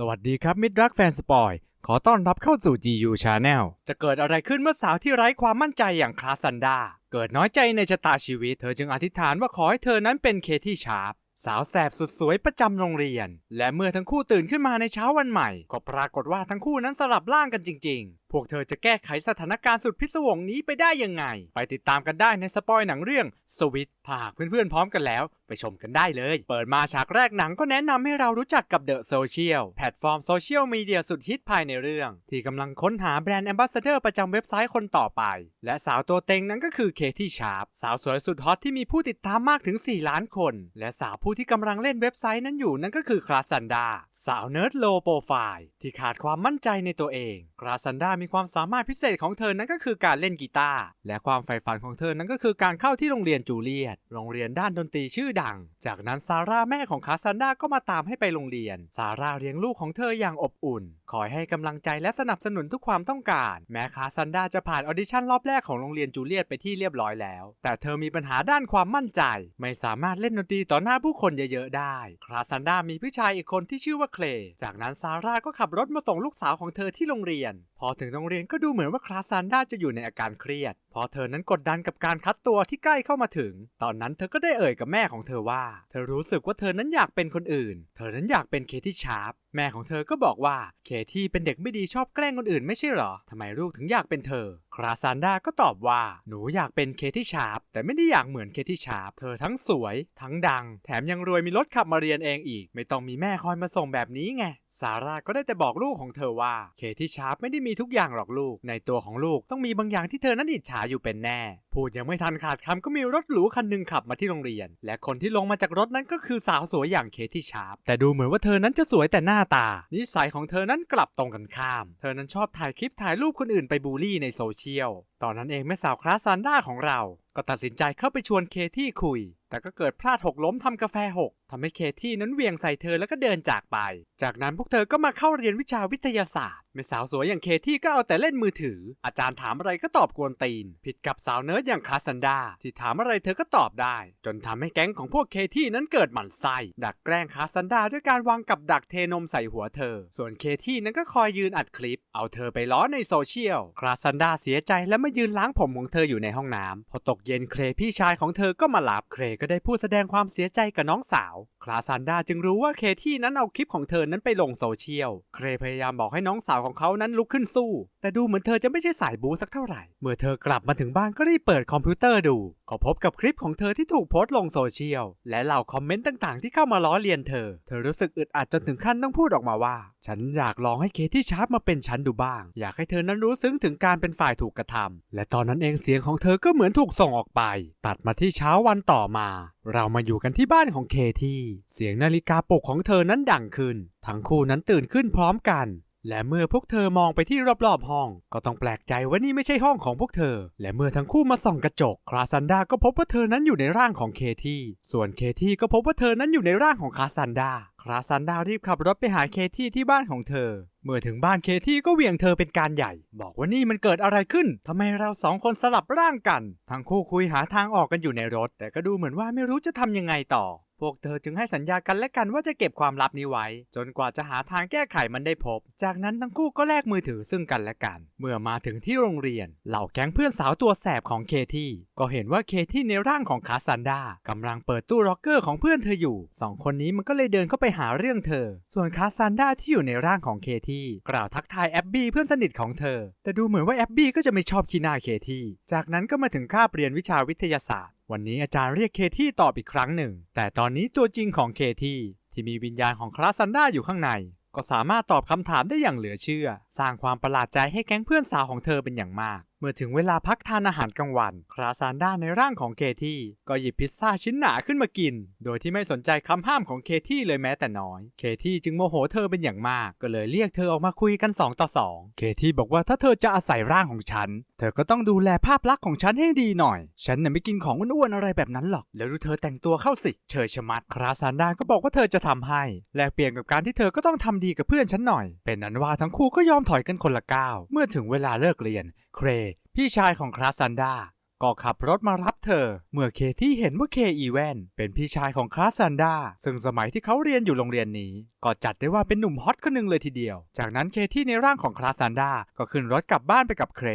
สวัสดีครับ มิตรรักแฟนสปอย ขอต้อนรับเข้าสู่ GU Channel จะเกิดอะไรขึ้นเมื่อสาวที่ไร้ความมั่นใจอย่างคลาสซันดา เกิดน้อยใจในชะตาชีวิต เธอจึงอธิษฐานว่าขอให้เธอนั้นเป็นเคที่ชาร์ปสาวแสบสุดสวยประจำโรงเรียน และเมื่อทั้งคู่ตื่นขึ้นมาในเช้าวันใหม่ ก็ปรากฏว่าทั้งคู่นั้นสลับร่างกันจริงพวกเธอจะแก้ไขสถานการณ์สุดพิศวงนี้ไปได้ยังไง ไปติดตามกันได้ในสปอยหนังเรื่องสวิตถ้าหากเพื่อนๆพร้อมกันแล้ว ไปชมกันได้เลย เปิดมาฉากแรกหนังก็แนะนำให้เรารู้จักกับเดอะโซเชียลแพลตฟอร์มโซเชียลมีเดียสุดฮิตภายในเรื่อง ที่กำลังค้นหาแบรนด์แอมบาสเดอร์ประจำเว็บไซต์คนต่อไป และสาวตัวเต็งนั้นก็คือเคที่ชาร์ปสาวสวยสุดฮอตที่มีผู้ติดตามมากถึง 4 ล้านคน และสาวผู้ที่กำลังเล่นเว็บไซต์นั้นอยู่นั่นก็คือคลาสันดาสาวเนิร์ดโลโปรไฟล์ที่ขาดความมั่นใจในตัวเองคลาสันดามีความสามารถพิเศษของเธอนั้นก็คือการเล่นกีตาร์และความใฝ่ฝันของเธอนั้นก็คือการเข้าที่โรงเรียนจูเลียต โรงเรียนด้านดนตรีชื่อดัง จากนั้นซาร่าแม่ของคาสันดาก็มาตามให้ไปโรงเรียน ซาร่าเลี้ยงลูกของเธออย่างอบอุ่น คอยให้กำลังใจและสนับสนุนทุกความต้องการ แม้คาสันดาจะผ่านออดิชั่นรอบแรกของโรงเรียนจูเลียตไปที่เรียบร้อยแล้ว แต่เธอมีปัญหาด้านความมั่นใจ ไม่สามารถเล่นดนตรีต่อหน้าผู้คนเยอะๆได้ คาสันดามีพี่ชายอีกคนที่ชื่อว่าเคล จากนั้นซาร่าก็ขับรถมาส่งลูกสาวของเธอที่โรงเรียน พอถึงึงโรงเรียนก็ดูเหมือนว่าคลาสซานด้าจะอยู่ในอาการเครียดเพราะเธอนั้นกดดันกับการคัดตัวที่ใกล้เข้ามาถึง ตอนนั้นเธอก็ได้เอ่ยกับแม่ของเธอว่า เธอรู้สึกว่าเธอนั้นอยากเป็นคนอื่น เธอนั้นอยากเป็นเคที่ชาร์ป แม่ของเธอก็บอกว่าเคที่เป็นเด็กไม่ดีชอบแกล้งคนอื่นไม่ใช่หรอทำไมลูกถึงอยากเป็นเธอคลาซันดาก็ตอบว่า หนูอยากเป็นเคที่ชาร์ปแต่ไม่ได้อยากเหมือนเคที่ชาร์ปเธอทั้งสวย ทั้งดัง แถมยังรวยมีรถขับมาเรียนเองอีก ไม่ต้องมีแม่คอยมาส่งแบบนี้ไง ซาร่าก็ได้แต่บอกลูกของเธอว่า เคที่ชาร์ปไม่ได้มีทุกอย่างหรอกลูก ในตัวของลูกต้องมีบางอย่างที่เธอนั้นอิจฉาอยู่เป็นแน่ พูดยังไม่ทันขาดคำก็มีรถหรูคันหนึ่งขับมาที่โรงเรียน และคนที่ลงมาจากรถนั้นก็คือสาวสวยอย่างเคที่ชาร์ปแต่ดูเหมือนว่าเธอนั้นจะสวยแต่หน้าตา นิสัยของเธอนั้นกลับตรงกันข้าม เธอนั้นชอบถ่ายคลิปถ่ายรูปคนอื่นไปบูลลี่ในโซเชียล ตอนนั้นเองแม่สาวคลาสซานด้าของเรา ก็ตัดสินใจเข้าไปชวนเคที่คุยแต่ก็เกิดพลาดหกล้มทำกาแฟหกทำให้เคที่นั้นเวียงใส่เธอแล้วก็เดินจากไป จากนั้นพวกเธอก็มาเข้าเรียนวิชาวิทยาศาสตร์แม่สาวสวยอย่างเคที่ก็เอาแต่เล่นมือถือ อาจารย์ถามอะไรก็ตอบกวนตีน ผิดกับสาวเนิร์ดอย่างคาสันดา ที่ถามอะไรเธอก็ตอบได้ จนทำให้แก๊งของพวกเคที่นั้นเกิดหมั่นไส้ดักแกล้งคาสันดาด้วยการวางกับดักเทนมใส่หัวเธอ ส่วนเคที่นั้นก็คอยยืนอัดคลิป เอาเธอไปล้อในโซเชียลคาสันดาเสียใจและมายืนล้างผมของเธออยู่ในห้องน้ำพอตกเย็นเคลพี่ชายของเธอก็มารับเคลก็ได้พูดแสดงความเสียใจกับน้องสาว คลาซันดาจึงรู้ว่าเคที่นั้นเอาคลิปของเธอนั้นไปลงโซเชียล เคลพยายามบอกให้น้องสาวของเขานั้นลุกขึ้นสู้ แต่ดูเหมือนเธอจะไม่ใช่สายบูสักเท่าไหร่ เมื่อเธอกลับมาถึงบ้านก็รีบเปิดคอมพิวเตอร์ดูก็พบกับคลิปของเธอที่ถูกโพสต์ลงโซเชียล และเหล่าคอมเมนต์ต่างๆที่เข้ามาล้อเลียนเธอ เธอรู้สึกอึดอัดจนถึงขั้นต้องพูดออกมาว่า ฉันอยากลองให้เคที่ชาร์ปมาเป็นฉันดูบ้าง อยากให้เธอนั้นรู้ซึ้งถึงการเป็นฝ่ายถูกกระทำและตอนนั้นเองเสียงของเธอก็เหมือนถูกส่งออกไป ตัดมาที่เช้าวันต่อมา เรามาอยู่กันที่บ้านของเคที่ เสียงนาฬิกาปลุกของเธอนั้นดังขึ้น ทั้งคู่นั้นตื่นขึ้นพร้อมกัน และเมื่อพวกเธอมองไปที่รอบๆห้อง ก็ต้องแปลกใจว่านี่ไม่ใช่ห้องของพวกเธอ และเมื่อทั้งคู่มาส่องกระจกคลาซันดาก็พบว่าเธอนั้นอยู่ในร่างของเคที่ส่วนเคที่ก็พบว่าเธอนั้นอยู่ในร่างของคลาซันดาคลาซันดารีบขับรถไปหาเคที่ที่บ้านของเธอ เมื่อถึงบ้านเคที่ก็เหวี่ยงเธอเป็นการใหญ่ บอกว่านี่มันเกิดอะไรขึ้นทำไมเราสองคนสลับร่างกัน ทั้งคู่คุยหาทางออกกันอยู่ในรถ แต่ก็ดูเหมือนว่าไม่รู้จะทำยังไงต่อ พวกเธอจึงให้สัญญากันและกันว่าจะเก็บความลับนี้ไว้ จนกว่าจะหาทางแก้ไขมันได้พบ จากนั้นทั้งคู่ก็แลกมือถือซึ่งกันและกัน เมื่อมาถึงที่โรงเรียน เหล่าแก๊งเพื่อนสาวตัวแสบของเคที่ก็เห็นว่าเคที่ในร่างของคาซันดากำลังเปิดตู้ล็อกเกอร์ของเพื่อนเธออยู่สองคนนี้มันก็เลยเดินเข้าไปหาเรื่องเธอ ส่วนคาซันดาที่อยู่ในร่างของเคที่กล่าวทักทายแอบบี้เพื่อนสนิทของเธอ แต่ดูเหมือนว่าแอบบี้ก็จะไม่ชอบขี้หน้าเคที่จากนั้นก็มาถึงคาบเรียนวิชาวิทยาศาสตร์ วันนี้อาจารย์เรียกเคที่ตอบอีกครั้งหนึ่ง แต่ตอนนี้ตัวจริงของเคที่ที่มีวิญญาณของคลาสซันดาอยู่ข้างใน ก็สามารถตอบคำถามได้อย่างเหลือเชื่อ สร้างความประหลาดใจให้แก๊งเพื่อนสาวของเธอเป็นอย่างมาก เมื่อถึงเวลาพักทานอาหารกลางวัน คลาซานด้าในร่างของเคที่ก็หยิบพิซซ่าชิ้นหนาขึ้นมากิน โดยที่ไม่สนใจคำห้ามของเคที่เลยแม้แต่น้อย เคที่จึงโมโหเธอเป็นอย่างมาก ก็เลยเรียกเธอออกมาคุยกัน 2 ต่อ 2 เคที่บอกว่าถ้าเธอจะอาศัยร่างของฉัน เธอก็ต้องดูแลภาพลักษณ์ของฉันให้ดีหน่อย ฉันน่ะไม่กินของอ้วนๆอะไรแบบนั้นหรอก แล้วดูเธอแต่งตัวเข้าสิ เชยชะมัด คลาซานด้าก็บอกว่าเธอจะทำให้ แลกเปลี่ยนกับการที่เธอก็ต้องทำดีกับเพื่อนฉันหน่อย เป็นนั้นว่าทั้งคู่ก็ยอมถอยกันคนละก้าว เมื่อถึงเวลาเลิกเรียน เคร พี่ชายของคลาซันดา ก็ขับรถมารับเธอ เมื่อเคที่เห็นว่าเคอีแวนเป็นพี่ชายของคลาสซันดา ซึ่งสมัยที่เขาเรียนอยู่โรงเรียนนี้ ก็จัดได้ว่าเป็นหนุ่มฮอตคนหนึ่งเลยทีเดียว จากนั้นเคที่ในร่างของคลาสซันดา ก็ขึ้นรถกลับบ้านไปกับเคร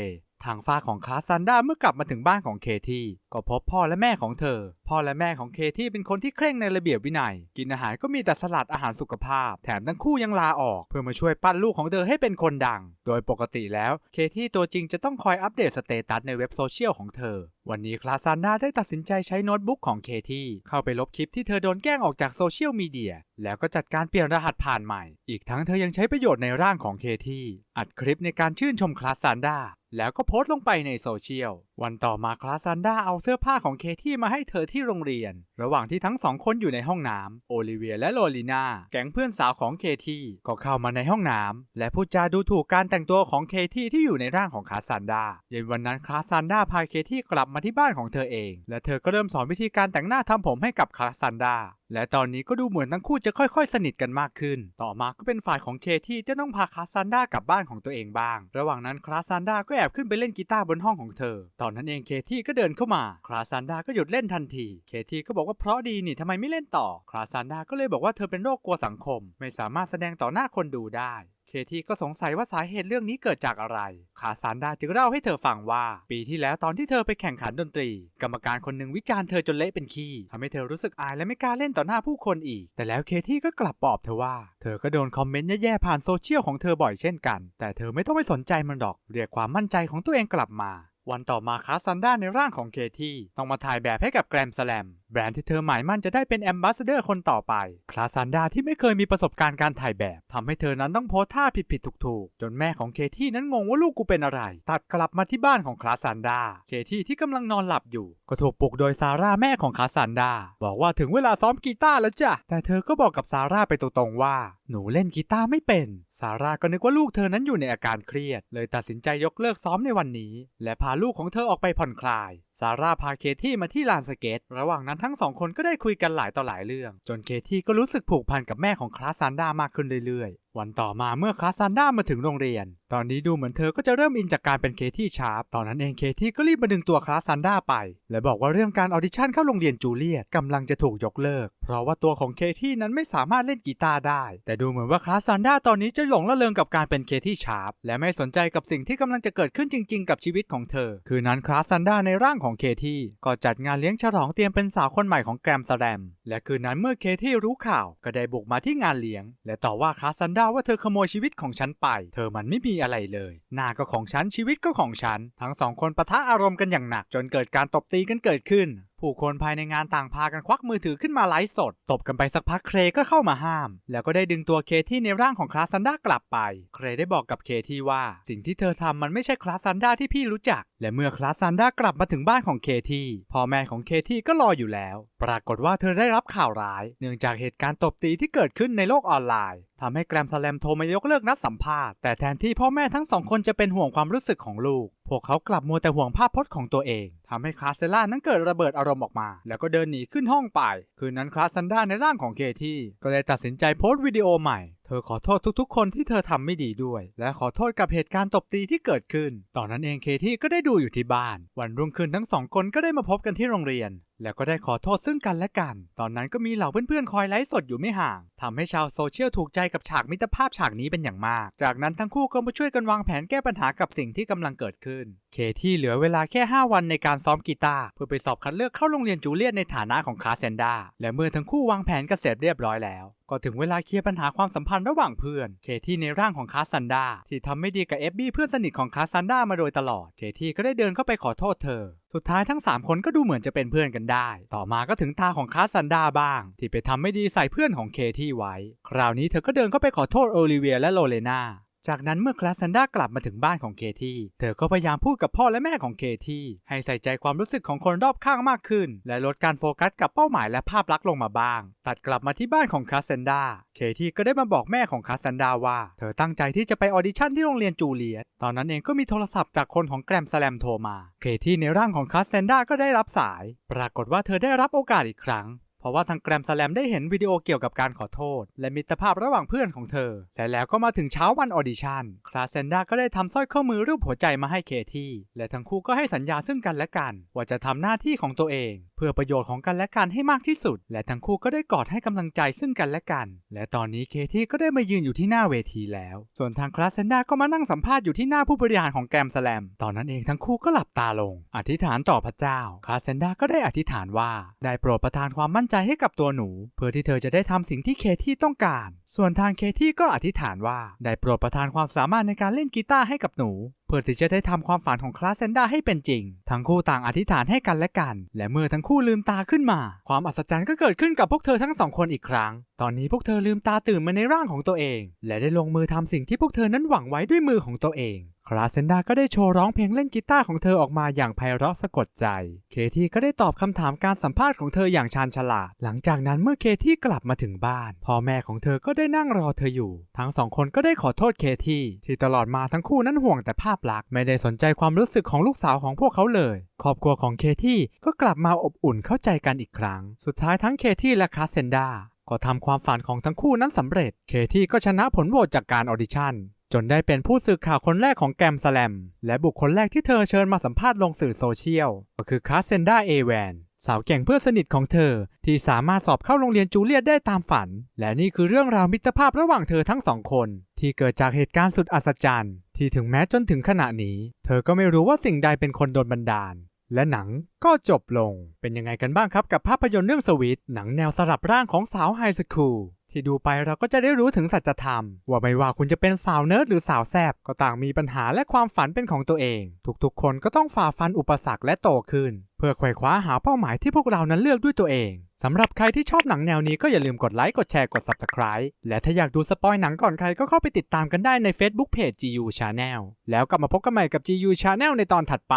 ทางฝ้าของคลาสซันดาเมื่อกลับมาถึงบ้านของเคที่ก็พบพ่อและแม่ของเธอ พ่อและแม่ของเคที่เป็นคนที่เคร่งในระเบียบวินัย กินอาหารก็มีแต่สลัดอาหารสุขภาพ แถมทั้งคู่ยังลาออก เพื่อมาช่วยปั้นลูกของเธอให้เป็นคนดัง โดยปกติแล้วเคที่ตัวจริงจะต้องคอยอัปเดตสเตตัสในเว็บโซเชียลของเธอวันนี้คลาซันดาได้ตัดสินใจใช้โน้ตบุ๊กของเคที่เข้าไปลบคลิปที่เธอโดนแกล้งออกจากโซเชียลมีเดียแล้วก็จัดการเปลี่ยนรหัสผ่านใหม่ อีกทั้งเธอยังใช้ประโยชน์ในร่างของเคที่อัดคลิปในการชื่นชมคลาซันดาแล้วก็โพสต์ลงไปในโซเชียล วันต่อมาคลาซันดาเอาเสื้อผ้าของเคที่มาให้เธอที่โรงเรียน ระหว่างที่ทั้งสองคนอยู่ในห้องน้ำโอลิเวียและโรลิน่าแก๊งเพื่อนสาวของเคที่ก็เข้ามาในห้องน้ำและพูดจาดูถูกการแต่งตัวของเคที่ที่อยู่ในร่างของคลาซันดาเย็นวันนั้นคลาซันดาพาเคที่กลับมาที่บ้านของเธอเอง และเธอก็เริ่มสอนวิธีการแต่งหน้าทำผมให้กับคลาซันดาและตอนนี้ก็ดูเหมือนทั้งคู่จะค่อยๆ สนิทกันมากขึ้น ต่อมาก็เป็นฝ่ายของเคที่จะต้องพาคลาซันดากลับบ้านของตัวเองบ้าง ระหว่างนั้นคลาซันดาก็แอบขึ้นไปเล่นกีตาร์บนห้องของเธอ ตอนนั้นเองเคที่ก็เดินเข้ามาคลาซันดาก็หยุดเล่นทันที เคที่ก็บอกว่าเพราะดีนี่ทำไมไม่เล่นต่อคลาซันดาก็เลยบอกว่าเธอเป็นโรคกลัวสังคม ไม่สามารถแสดงต่อหน้าคนดูได้ เคที่ก็สงสัยว่าสาเหตุเรื่องนี้เกิดจากอะไร คาซานดาจึงเล่าให้เธอฟังว่า ปีที่แล้วตอนที่เธอไปแข่งขันดนตรี กรรมการคนหนึ่งวิจารณ์เธอจนเละเป็นขี้ทำให้เธอรู้สึกอายและไม่กล้าเล่นต่อหน้าผู้คนอีก แต่แล้วเคที่ก็กลับปลอบเธอว่า เธอก็โดนคอมเมนต์แย่ๆผ่านโซเชียลของเธอบ่อยเช่นกัน แต่เธอไม่ต้องไปสนใจมันหรอก เรียกความมั่นใจของตัวเองกลับมา วันต่อมาคาซันด้าในร่างของเคที่ต้องมาถ่ายแบบให้กับแกรมสแลม แบรนด์ที่เธอหมายมั่นจะได้เป็นแอมบาสเดอร์คนต่อไป คลาซันดาที่ไม่เคยมีประสบการณ์การถ่ายแบบทำให้เธอนั้นต้องโพสท่าผิดๆถูกๆ จนแม่ของเคที่นั้นงงว่าลูกกูเป็นอะไร ตัดกลับมาที่บ้านของคลาซันดา เคที่ที่กำลังนอนหลับอยู่ ก็ถูกปลุกโดยซาร่าแม่ของคลาซันดา บอกว่าถึงเวลาซ้อมกีตาร์แล้วจ้ะ แต่เธอก็บอกกับซาร่าไปตรงๆว่า หนูเล่นกีตาร์ไม่เป็น ซาร่าก็นึกว่าลูกเธอนั้นอยู่ในอาการเครียด เลยตัดสินใจยกเลิกซ้อมในวันนี้ และพาลูกของเธอออกไปผ่อนคลาย ซาร่าพาเคที่มาที่ลานสเก็ตระหว่างนั้นทั้งสองคนก็ได้คุยกันหลายต่อหลายเรื่อง จนเคที่ก็รู้สึกผูกพันกับแม่ของคลาสซานดามากขึ้นเรื่อยๆวันต่อมาเมื่อคลาสซันด้ามาถึงโรงเรียน ตอนนี้ดูเหมือนเธอก็จะเริ่มอินจากการเป็นเคที่ชาร์ป ตอนนั้นเองเคที่ก็รีบมาดึงตัวคลาสซันด้าไป และบอกว่าเรื่องการออดิชั่นเข้าโรงเรียนจูเลียตกำลังจะถูกยกเลิก เพราะว่าตัวของเคที่นั้นไม่สามารถเล่นกีตาร์ได้ แต่ดูเหมือนว่าคลาสซันด้าตอนนี้จะหลงละเลงกับการเป็นเคที่ชาร์ป และไม่สนใจกับสิ่งที่กำลังจะเกิดขึ้นจริง ๆ กับชีวิตของเธอ คืนนั้นคลาสซันด้าในร่างของเคที่ก็จัดงานเลี้ยงฉลองเตรียมเป็นสาวคนใหม่ของแกรมสแลม และคืนนั้นเมื่อเคที่รู้ข่าวก็ได้บุกมาที่งานเลี้ยง และต่อว่าคาซันดาว่าเธอขโมยชีวิตของฉันไป เธอมันไม่มีอะไรเลยหน้าก็ของฉันชีวิตก็ของฉัน ทั้งสองคนปะทะอารมณ์กันอย่างหนักจนเกิดการตบตีกันเกิดขึ้น ผู้คนภายในงานต่างพากันควักมือถือขึ้นมาไลฟ์สด ตบกันไปสักพักเครก็เข้ามาห้าม แล้วก็ได้ดึงตัวเคที่ในร่างของคลาสซันดากลับไป เครได้บอกกับเคที่ว่าสิ่งที่เธอทำมันไม่ใช่คลาสซันดาที่พี่รู้จัก และเมื่อคลาสซันดากลับมาถึงบ้านของเคที่พ่อแม่ของเคที่ก็รออยู่แล้ว ปรากฏว่าเธอได้รับข่าวร้าย เนื่องจากเหตุการณ์ตบตีที่เกิดขึ้นในโลกออนไลน์ทำให้แกรมสแลมโทรมายกเลิกนัดสัมภาษณ์แต่แทนที่พ่อแม่ทั้งสองคนจะเป็นห่วงความรู้สึกของลูก พวกเขากลับมัวแต่ห่วงภาพพจน์ของตัวเอง ทำให้คลาสเซล่านั้นเกิดระเบิดอารมณ์ออกมา แล้วก็เดินหนีขึ้นห้องไป คืนนั้นคลาสซันด้าในร่างของเคที่ก็เลยตัดสินใจโพสต์วิดีโอใหม่ ธอขอโทษทุกๆ คนที่เธอทำไม่ดีด้วย และขอโทษกับเหตุการณ์ตบตีที่เกิดขึ้น ตอนนั้นเองเคที่ก็ได้ดูอยู่ที่บ้าน วันรุ่งขึ้นทั้งสองคนก็ได้มาพบกันที่โรงเรียน แล้วก็ได้ขอโทษซึ่งกันและกัน ตอนนั้นก็มีเหล่าเพื่อนๆ คอยไลฟ์สดอยู่ไม่ห่างทำให้ชาวโซเชียลถูกใจกับฉากมิตรภาพฉากนี้เป็นอย่างมาก จากนั้นทั้งคู่ก็มาช่วยกันวางแผนแก้ปัญหากับสิ่งที่กำลังเกิดขึ้น เคที่เหลือเวลาแค่ 5 วันในการซ้อมกีตาร์เพื่อไปสอบคัดเลือกเข้าโรงเรียนจูเลียตในฐานะของคาเซนดาและเมื่อทั้งคู่วางแผนกันเสร็จเรียบร้อยแล้ว ก็ถึงเวลาเคลียร์ปัญหาความสัมพันธ์ระหว่างเพื่อน เคที่ในร่างของคาสันดาที่ทำไม่ดีกับเอฟบี้เพื่อนสนิทของคาสันดามาโดยตลอด เคที่ก็ได้เดินเข้าไปขอโทษเธอ สุดท้ายทั้ง 3 คนก็ดูเหมือนจะเป็นเพื่อนกันได้ ต่อมาก็ถึงตาของคาสันดาบ้าง ที่ไปทำไม่ดีใส่เพื่อนของเคที่ไว้ คราวนี้เธอก็เดินเข้าไปขอโทษโอลิเวียและโลเลนา จากนั้นเมื่อคลาสซันดากลับมาถึงบ้านของเคที่ เธอก็พยายามพูดกับพ่อและแม่ของเคที่ให้ใส่ใจความรู้สึกของคนรอบข้างมากขึ้น และลดการโฟกัสกับเป้าหมายและภาพลักษณ์ลงมาบ้าง ตัดกลับมาที่บ้านของคลาสซันดา เคที่ก็ได้มาบอกแม่ของคลาสซันดาว่า เธอตั้งใจที่จะไปออดิชั่นที่โรงเรียนจูเลียต ตอนนั้นเองก็มีโทรศัพท์จากคนของแกรมสแลมโทรมา เคที่ในร่างของคลาสซันดาก็ได้รับสาย ปรากฏว่าเธอได้รับโอกาสอีกครั้ง เพราะว่าทางแกรมสแลมได้เห็นวิดีโอเกี่ยวกับการขอโทษ และมิตรภาพระหว่างเพื่อนของเธอและแล้วก็มาถึงเช้าวันออดิชั่น คลาเซนดาก็ได้ทำสร้อยข้อมือรูปหัวใจมาให้เคที่ และทั้งคู่ก็ให้สัญญาซึ่งกันและกัน ว่าจะทำหน้าที่ของตัวเอง เพื่อประโยชน์ของกันและกันให้มากที่สุด และทั้งคู่ก็ได้กอดให้กำลังใจซึ่งกันและกัน และตอนนี้เคที่ก็ได้มายืนอยู่ที่หน้าเวทีแล้ว ส่วนทางคลาเซนดาก็มานั่งสัมภาษณ์อยู่ที่หน้าผู้บริหารของแกรมสแลม ตอนนั้นเองทั้งคู่ก็หลับตาลง อธิษฐานต่อพระเจ้า คลาเซนดาก็ได้อธิษฐานว่า ได้โปรดประทานความมั่นใจให้กับตัวหนู เพื่อที่เธอจะได้ทำสิ่งที่เคที่ต้องการ ส่วนทางเคที่ก็อธิษฐานว่าได้โปรดประทานความสามารถในการเล่นกีตาร์ให้กับหนู เพื่อที่จะได้ทำความฝันของคลาสเซนดาให้เป็นจริง ทั้งคู่ต่างอธิษฐานให้กันและกัน และเมื่อทั้งคู่ลืมตาขึ้นมา ความอัศจรรย์ก็เกิดขึ้นกับพวกเธอทั้งสองคนอีกครั้ง ตอนนี้พวกเธอลืมตาตื่นมาในร่างของตัวเอง และได้ลงมือทำสิ่งที่พวกเธอนั้นหวังไว้ด้วยมือของตัวเอง คลาเซนดาก็ได้โชว์ร้องเพลงเล่นกีตาร์ของเธอออกมาอย่างไพเราะสะกดใจ เคที่ก็ได้ตอบคำถามการสัมภาษณ์ของเธออย่างชาญฉลาด หลังจากนั้นเมื่อเคที่กลับมาถึงบ้าน พ่อแม่ของเธอก็ได้นั่งรอเธออยู่ ทั้งสองคนก็ได้ขอโทษเคที่ที่ตลอดมาทั้งคู่นั้นห่วงแต่ภาพลักษณ์ไม่ได้สนใจความรู้สึกของลูกสาวของพวกเขาเลย ครอบครัวของเคที่ก็กลับมาอบอุ่นเข้าใจกันอีกครั้ง สุดท้ายทั้งเคที่และคาเซนดาก็ทำความฝันของทั้งคู่นั้นสำเร็จ เคที่ก็ชนะผลโหวตจากการออดิชั่น จนได้เป็นผู้สื่อข่าวคนแรกของแกรมสแลม และบุคคลแรกที่เธอเชิญมาสัมภาษณ์ลงสื่อโซเชียล ก็คือคาเซนดาเอแวนสาวเก่งเพื่อนสนิทของเธอ ที่สามารถสอบเข้าโรงเรียนจูเลียตได้ตามฝัน และนี่คือเรื่องราวมิตรภาพระหว่างเธอทั้งสองคน ที่เกิดจากเหตุการณ์สุดอัศจรรย์ ที่ถึงแม้จนถึงขณะนี้ เธอก็ไม่รู้ว่าสิ่งใดเป็นคนโดนบันดาลและหนังก็จบลง เป็นยังไงกันบ้างครับกับภาพยนตร์เรื่องสวิตหนังแนวสลับร่างของสาวไฮสคูล ที่ดูไปเราก็จะได้รู้ถึงสัจธรรม ว่าไม่ว่าคุณจะเป็นสาวเนิร์ดหรือสาวแซบก็ต่างมีปัญหาและความฝันเป็นของตัวเอง ทุกๆ คนก็ต้องฝ่าฟันอุปสรรคและโตขึ้น เพื่อไขว่คว้าหาเป้าหมายที่พวกเรานั้นเลือกด้วยตัวเองสำหรับใครที่ชอบหนังแนวนี้ก็อย่าลืมกดไลค์กดแชร์กด Subscribe และถ้าอยากดูสปอยหนังก่อนใครก็เข้าไปติดตามกันได้ใน Facebook Page GU Channel แล้วกลับมาพบกันใหม่กับ GU Channel ในตอนถัดไป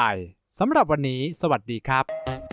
สำหรับวันนี้ สวัสดีครับ